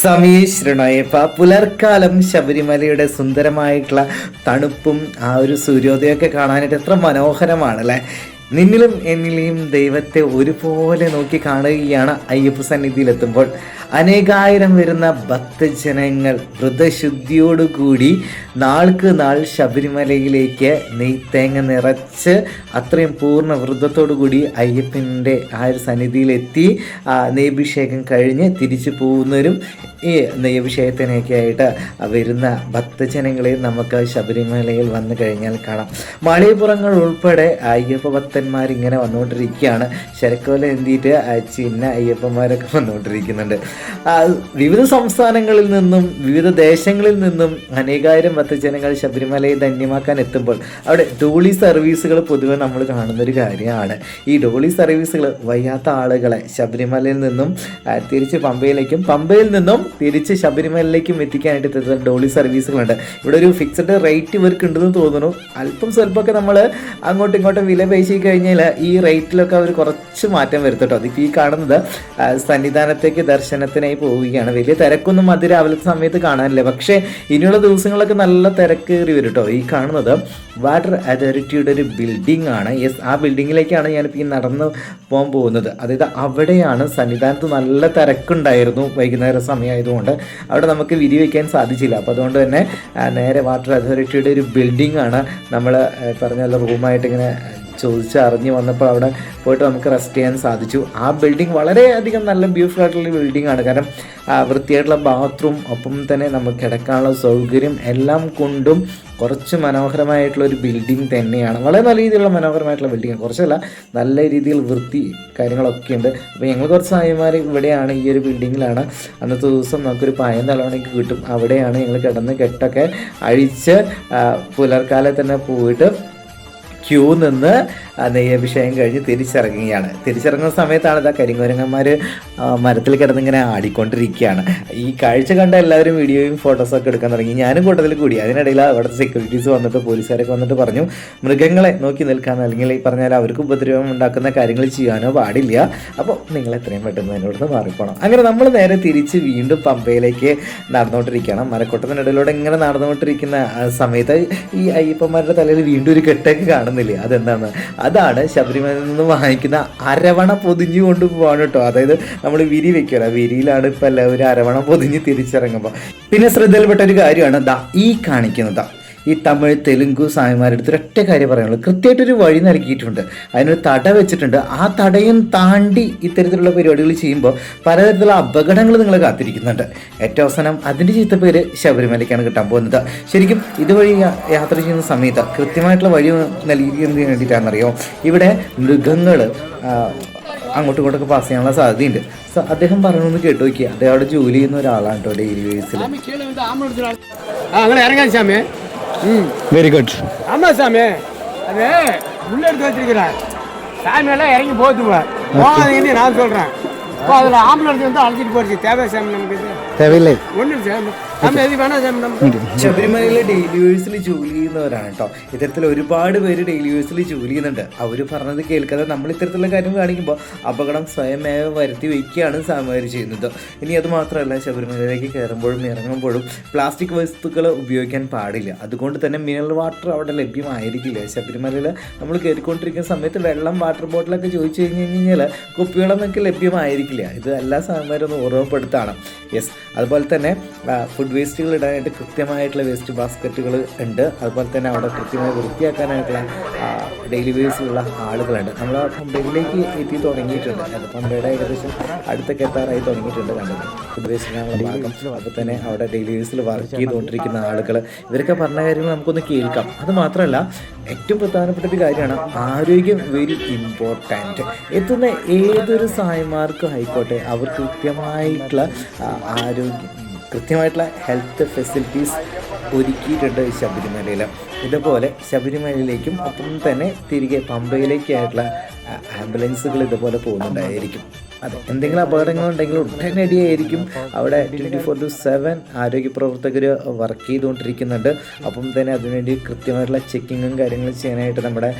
സമീശ്രണയപ്പ പുലർക്കാലം ശബരിമലയുടെ സുന്ദരമായിട്ടുള്ള തണുപ്പും ആ ഒരു സൂര്യോദയമൊക്കെ കാണാനായിട്ട് എത്ര മനോഹരമാണ് അല്ലേ നിന്നിലും എന്നിലെയും ദൈവത്തെ ഒരുപോലെ നോക്കി കാണുകയാണ് അയ്യപ്പ സന്നിധിയിലെത്തുമ്പോൾ. അനേകായിരം വരുന്ന ഭക്തജനങ്ങൾ വ്രതശുദ്ധിയോടുകൂടി നാൾക്ക് നാൾ ശബരിമലയിലേക്ക് നെയ്ത്തേങ്ങ നിറച്ച് അത്രയും പൂർണ വ്രതത്തോടു കൂടി അയ്യപ്പന്റെ ആ ഒരു സന്നിധിയിലെത്തി നെയ്യഭിഷേകം കഴിഞ്ഞ് തിരിച്ചു പോകുന്നവരും ഈ നെയ്യഭിഷേകത്തിനൊക്കെ ആയിട്ട് വരുന്ന ഭക്തജനങ്ങളെ നമുക്ക് ശബരിമലയിൽ വന്നു കഴിഞ്ഞാൽ കാണാം. മാളികപ്പുറങ്ങൾ ഉൾപ്പെടെ അയ്യപ്പ ഭക്തന്മാർ ഇങ്ങനെ വന്നുകൊണ്ടിരിക്കുകയാണ്. ശരക്കോല എന്തിയിട്ട് ചിന്ന അയ്യപ്പന്മാരൊക്കെ വന്നുകൊണ്ടിരിക്കുന്നുണ്ട്. വിവിധ സംസ്ഥാനങ്ങളിൽ നിന്നും വിവിധ ദേശങ്ങളിൽ നിന്നും അനേകായിരം ഭക്തജനങ്ങൾ ശബരിമലയെ ധന്യമാക്കാൻ എത്തുമ്പോൾ അവിടെ ഡോളി സർവീസുകൾ പൊതുവെ നമ്മൾ കാണുന്നൊരു കാര്യമാണ്. ഈ ഡോളി സർവീസുകൾ വയ്യാത്ത ആളുകളെ ശബരിമലയിൽ നിന്നും തിരിച്ച് പമ്പയിലേക്കും പമ്പയിൽ നിന്നും തിരിച്ച് ശബരിമലയിലേക്കും എത്തിക്കാനായിട്ട് ഇത്തരത്തിൽ ഡോളി സർവീസുകളുണ്ട്. ഇവിടെ ഒരു ഫിക്സഡ് റേറ്റ് ഇവർക്ക് ഉണ്ടെന്ന് തോന്നുന്നു. അല്പം സ്വല്പമൊക്കെ നമ്മൾ അങ്ങോട്ടും ഇങ്ങോട്ടും വില പേശി കഴിഞ്ഞാൽ ഈ റേറ്റിലൊക്കെ അവർ കുറച്ച് മാറ്റം വരുത്തട്ടോ. അതിപ്പോൾ ഈ കാണുന്നത് സന്നിധാനത്തേക്ക് ദർശനത്തിനായി പോവുകയാണ്. വലിയ തിരക്കൊന്നും അത് രാവിലത്തെ സമയത്ത് കാണാനില്ല. പക്ഷേ ഇനിയുള്ള ദിവസങ്ങളൊക്കെ നല്ല തിരക്ക് കയറി വരും കേട്ടോ ഈ കാണുന്നത് വാട്ടർ അതോറിറ്റിയുടെ ഒരു ബിൽഡിംഗ് ആണ്. യെസ് ആ ബിൽഡിങ്ങിലേക്കാണ് ഞാനിപ്പോൾ ഈ നടന്ന് പോകാൻ പോകുന്നത്. അതായത് അവിടെയാണ് സന്നിധാനത്ത് നല്ല തിരക്കുണ്ടായിരുന്നു വൈകുന്നേര സമയമായതുകൊണ്ട്. അവിടെ നമുക്ക് വിരി വയ്ക്കാൻ സാധിച്ചില്ല. അപ്പോൾ അതുകൊണ്ട് തന്നെ നേരെ വാട്ടർ അതോറിറ്റിയുടെ ഒരു ബിൽഡിംഗ് ആണ് നമ്മൾ പറഞ്ഞ റൂമായിട്ട് ഇങ്ങനെ ചോദിച്ച് അറിഞ്ഞ് വന്നപ്പോൾ അവിടെ പോയിട്ട് നമുക്ക് റെസ്റ്റ് ചെയ്യാൻ സാധിച്ചു. ആ ബിൽഡിംഗ് വളരെയധികം നല്ല ബ്യൂട്ടിഫുൾ ആയിട്ടുള്ള ബിൽഡിംഗ് ആണ്. കാരണം വൃത്തിയായിട്ടുള്ള ബാത്റൂം ഒപ്പം തന്നെ നമുക്ക് കിടക്കാനുള്ള സൗകര്യം എല്ലാം കൊണ്ടും കുറച്ച് മനോഹരമായിട്ടുള്ള ഒരു ബിൽഡിംഗ് തന്നെയാണ്. വളരെ നല്ല രീതിയിലുള്ള മനോഹരമായിട്ടുള്ള ബിൽഡിംഗ് കുറച്ചല്ല നല്ല രീതിയിൽ വൃത്തി കാര്യങ്ങളൊക്കെ ഉണ്ട്. അപ്പോൾ ഞങ്ങൾ കുറച്ച് സായിമാർ ഇവിടെയാണ് ഈ ഒരു ബിൽഡിങ്ങിലാണ് അന്നത്തെ ദിവസം നമുക്കൊരു പായം തലവണയ്ക്ക് കിട്ടും. അവിടെയാണ് ഞങ്ങൾ കിടന്ന് കെട്ടൊക്കെ അഴിച്ച് പുലർക്കാലെ തന്നെ പോയിട്ട് ക്യൂ നിന്ന് ആ നെയ്യഭിഷേകം കഴിഞ്ഞ് തിരിച്ചിറങ്ങുകയാണ്. തിരിച്ചിറങ്ങുന്ന സമയത്താണ് ഇതാ കരിങ്കോരങ്ങന്മാർ മരത്തിൽ കിടന്നിങ്ങനെ ആടിക്കൊണ്ടിരിക്കുകയാണ്. ഈ കാഴ്ച കണ്ട എല്ലാവരും വീഡിയോയും ഫോട്ടോസൊക്കെ എടുക്കാൻ തുടങ്ങി. ഞാനും കൂട്ടത്തിൽ കൂടി. അതിനിടയിൽ അവിടുത്തെ സെക്യൂരിറ്റീസ് വന്നിട്ട് പോലീസുകാരൊക്കെ വന്നിട്ട് പറഞ്ഞു മൃഗങ്ങളെ നോക്കി നിൽക്കാൻ അല്ലെങ്കിൽ ഈ പറഞ്ഞാൽ അവർക്ക് ഉപദ്രവം ഉണ്ടാക്കുന്ന കാര്യങ്ങൾ ചെയ്യാനോ പാടില്ല. അപ്പോൾ നിങ്ങൾ എത്രയും പെട്ടെന്ന് എന്നോട് മാറിപ്പോണം. അങ്ങനെ നമ്മൾ നേരെ തിരിച്ച് വീണ്ടും പമ്പയിലേക്ക് നടന്നുകൊണ്ടിരിക്കുകയാണ്. മരക്കൊട്ടത്തിനിടയിലൂടെ ഇങ്ങനെ നടന്നുകൊണ്ടിരിക്കുന്ന സമയത്ത് ഈ അയ്യപ്പന്മാരുടെ തലയിൽ വീണ്ടും ഒരു കെട്ടൊക്കെ കാണുന്നില്ലേ? അതെന്താണ്? അതാണ് ശബരിമലയിൽ നിന്ന് വാങ്ങിക്കുന്ന അരവണ പൊതിഞ്ഞു കൊണ്ട് പോവാണ് കേട്ടോ. അതായത് നമ്മൾ വിരി വെക്കുക വിരിയിലാണ് ഇപ്പം എല്ലാവരും അരവണ പൊതിഞ്ഞ് തിരിച്ചിറങ്ങുമ്പോൾ പിന്നെ ശ്രദ്ധയിൽപ്പെട്ട ഒരു കാര്യമാണ് ദാ ഈ കാണിക്കുന്നത്. ഈ തമിഴ് തെലുങ്ക് സ്വാമിമാരെടുത്ത് ഒരൊറ്റ കാര്യം പറയാനുള്ളൂ. കൃത്യമായിട്ട് ഒരു വഴി നൽകിയിട്ടുണ്ട്. അതിനൊരു തട വെച്ചിട്ടുണ്ട്. ആ തടയും താണ്ടി ഇത്തരത്തിലുള്ള പരിപാടികൾ ചെയ്യുമ്പോൾ പലതരത്തിലുള്ള അപകടങ്ങൾ നിങ്ങൾ കാത്തിരിക്കുന്നുണ്ട്. ഏറ്റവും അവസാനം അതിന്റെ ചീത്ത പേര് ശബരിമലയ്ക്കാണ് കിട്ടാൻ പോകുന്നത്. ശരിക്കും ഇതുവഴി യാത്ര ചെയ്യുന്ന സമയത്ത് കൃത്യമായിട്ടുള്ള വഴി നൽകിയതിന് വേണ്ടിയിട്ടാണെന്നറിയോ? ഇവിടെ മൃഗങ്ങൾ അങ്ങോട്ടും ഇങ്ങോട്ടൊക്കെ പാസ് ചെയ്യാനുള്ള സാധ്യതയുണ്ട്. സോ അദ്ദേഹം പറഞ്ഞു കേട്ടു നോക്കിയാൽ അദ്ദേഹം അവിടെ ജോലി ചെയ്യുന്ന ഒരാളാണ് കേട്ടോ ഡെയിലി വേസിൽ ഇറങ്ങാൻ ശാമേ வெரி குட் ஆமாம் சாமி. அது உள்ள எடுத்து வச்சிருக்கிறேன் சாமி எல்லாம் இறங்கி போகுதுங்க போகாதீங்கன்னு நான் சொல்கிறேன் இப்போ அதில் ஆம்புலன்ஸ் வந்து அழைச்சிட்டு போச்சு தேவை சாமி நமக்கு தேவையில்லை. ஒன்றும் சாமி. ശബരിമലയിലെ ഡെയിലി വേഴ്സിൽ ജോലി ചെയ്യുന്നവരാണ് കേട്ടോ ഇത്തരത്തിൽ ഒരുപാട് പേര് ഡെയിലി വേഴ്സിൽ ജോലി ചെയ്യുന്നുണ്ട്. അവർ പറഞ്ഞത് കേൾക്കാതെ നമ്മൾ ഇത്തരത്തിലുള്ള കാര്യം കാണിക്കുമ്പോൾ അപകടം സ്വയമേവ വരുത്തി വയ്ക്കുകയാണ് സാമൂഹ്യം ചെയ്യുന്നത്. ഇനി അത് മാത്രമല്ല ശബരിമലയിലേക്ക് കയറുമ്പോഴും ഇറങ്ങുമ്പോഴും പ്ലാസ്റ്റിക് വസ്തുക്കൾ ഉപയോഗിക്കാൻ പാടില്ല. അതുകൊണ്ട് തന്നെ മിനറൽ വാട്ടർ അവിടെ ലഭ്യമായിരിക്കില്ല. ശബരിമലയിൽ നമ്മൾ കയറിക്കൊണ്ടിരിക്കുന്ന സമയത്ത് വെള്ളം വാട്ടർ ബോട്ടിലൊക്കെ ചോദിച്ചു കഴിഞ്ഞ് കഴിഞ്ഞാൽ കുപ്പിവെള്ളം നമുക്ക് ലഭ്യമായിരിക്കില്ല. ഇത് എല്ലാ സാമൂഹ്യം ഒന്ന് ഓർമ്മപ്പെടുത്താണ്. യെസ് അതുപോലെ തന്നെ ഫുഡ് വേസ്റ്റുകൾ ഇടാനായിട്ട് കൃത്യമായിട്ടുള്ള വേസ്റ്റ് ബാസ്ക്കറ്റുകൾ ഉണ്ട്. അതുപോലെ തന്നെ അവിടെ കൃത്യമായി വൃത്തിയാക്കാനായിട്ടുള്ള ഡെയിലി വേസിലുള്ള ആളുകളുണ്ട്. നമ്മൾ പമ്പയിലേക്ക് എത്തി തുടങ്ങിയിട്ടുണ്ട്. അത് പമ്പയുടെ ഏകദേശം അടുത്തൊക്കെ എത്താറായി തുടങ്ങിയിട്ടുണ്ട് കണ്ടത് ഫുഡ് വേസ്റ്റിനുള്ള ഭാഗം. അപ്പോൾ തന്നെ അവിടെ ഡെയിലി വേസിൽ വർക്ക് ചെയ്തുകൊണ്ടിരിക്കുന്ന ആളുകൾ. ഇവരൊക്കെ പറഞ്ഞ കാര്യങ്ങൾ നമുക്കൊന്ന് കേൾക്കാം. അത് മാത്രമല്ല ഏറ്റവും പ്രധാനപ്പെട്ട ഒരു കാര്യമാണ് ആരോഗ്യം വെരി ഇമ്പോർട്ടന്റ് എത്തുന്ന ഏതൊരു സായിമാർക്കും ആയിക്കോട്ടെ അവർ കൃത്യമായിട്ടുള്ള ആരോഗ്യം കൃത്യമായിട്ടുള്ള ഹെൽത്ത് ഫെസിലിറ്റീസ് ഒരുക്കിയിട്ടുണ്ട് ശബരിമലയിൽ ഇതുപോലെ ശബരിമലയിലേക്കും ഒപ്പം തന്നെ തിരികെ പമ്പയിലേക്കായിട്ടുള്ള ആംബുലൻസുകൾ ഇതുപോലെ പോകുന്നുണ്ടായിരിക്കും. അതെ എന്തെങ്കിലും അപകടങ്ങളുണ്ടെങ്കിൽ ഉടനടിയായിരിക്കും അവിടെ ട്വന്റി ഫോർ ടു സെവൻ ആരോഗ്യ പ്രവർത്തകർ വർക്ക് ചെയ്തുകൊണ്ടിരിക്കുന്നുണ്ട്. അപ്പം തന്നെ അതിനുവേണ്ടി കൃത്യമായിട്ടുള്ള ചെക്കിങ്ങും കാര്യങ്ങളും ചെയ്യാനായിട്ട് നമ്മുടെ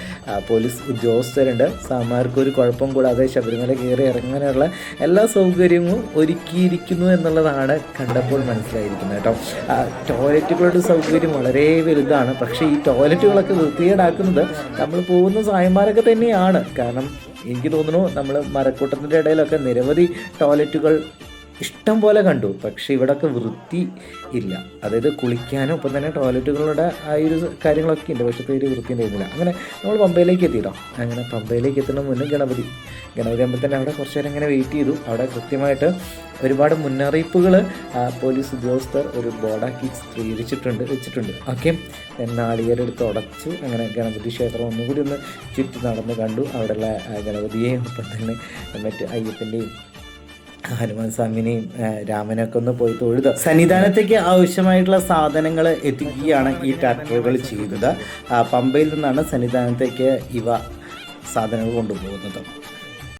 പോലീസ് ഉദ്യോഗസ്ഥരുണ്ട്. സാമാർക്ക് ഒരു കുഴപ്പം കൂടാതെ ശബരിമല കയറി ഇറങ്ങാനുള്ള എല്ലാ സൗകര്യവും ഒരുക്കിയിരിക്കുന്നു എന്നുള്ളതാണ് കണ്ടപ്പോൾ മനസ്സിലായിരിക്കുന്നത് കേട്ടോ. ടോയ്ലറ്റുകളുടെ സൗകര്യം വളരെ വലുതാണ്. പക്ഷേ ഈ ടോയ്ലറ്റുകളൊക്കെ വൃത്തികേടാക്കുന്നത് നമ്മൾ പോകുന്ന സായന്മാരൊക്കെ തന്നെയാണ്. കാരണം എനിക്ക് തോന്നുന്നു നമ്മൾ മരക്കൂട്ടത്തിന്റെ ഇടയിലൊക്കെ നിരവധി ടോയ്ലറ്റുകൾ ഇഷ്ടം പോലെ കണ്ടു. പക്ഷേ ഇവിടെയൊക്കെ വൃത്തി ഇല്ല. അതായത് കുളിക്കാനും ഒപ്പം തന്നെ ടോയ്ലറ്റുകളുടെ ആ ഒരു കാര്യങ്ങളൊക്കെ ഉണ്ട്. പക്ഷേ ഒരു വൃത്തി ഉണ്ടായിരുന്നില്ല. അങ്ങനെ നമ്മൾ പമ്പയിലേക്ക് എത്തിയിട്ടോ? അങ്ങനെ പമ്പയിലേക്ക് എത്തുന്ന മുന്നേ ഗണപതി. ഗണപതി തന്നെ അവിടെ കുറച്ച് നേരം ഇങ്ങനെ വെയിറ്റ് ചെയ്തു. അവിടെ കൃത്യമായിട്ട് ഒരുപാട് മുന്നറിയിപ്പുകൾ പോലീസ് ഉദ്യോഗസ്ഥർ ഒരു ബോർഡാക്കി സ്ഥിരീകരിച്ചിട്ടുണ്ട് വെച്ചിട്ടുണ്ട്. ഓക്കെ? നാളികേരെടുത്ത് ഉടച്ച്. അങ്ങനെ ഗണപതി ക്ഷേത്രം ഒന്നുകൂടി ഒന്ന് ചുറ്റി നടന്ന് കണ്ടു. അവിടെയുള്ള ഗണപതിയെയും ഒപ്പം തന്നെ മറ്റ് അയ്യപ്പന്റെയും ഹനുമാൻ സ്വാമിനെയും രാമനൊക്കെ ഒന്ന് പോയി തൊഴുത്. സന്നിധാനത്തേക്ക് ആവശ്യമായിട്ടുള്ള സാധനങ്ങൾ എത്തിക്കുകയാണ് ഈ ട്രാക്ടറുകൾ ചെയ്തത്. പമ്പയിൽ നിന്നാണ് സന്നിധാനത്തേക്ക് ഇവ സാധനങ്ങൾ കൊണ്ടുപോകുന്നത്.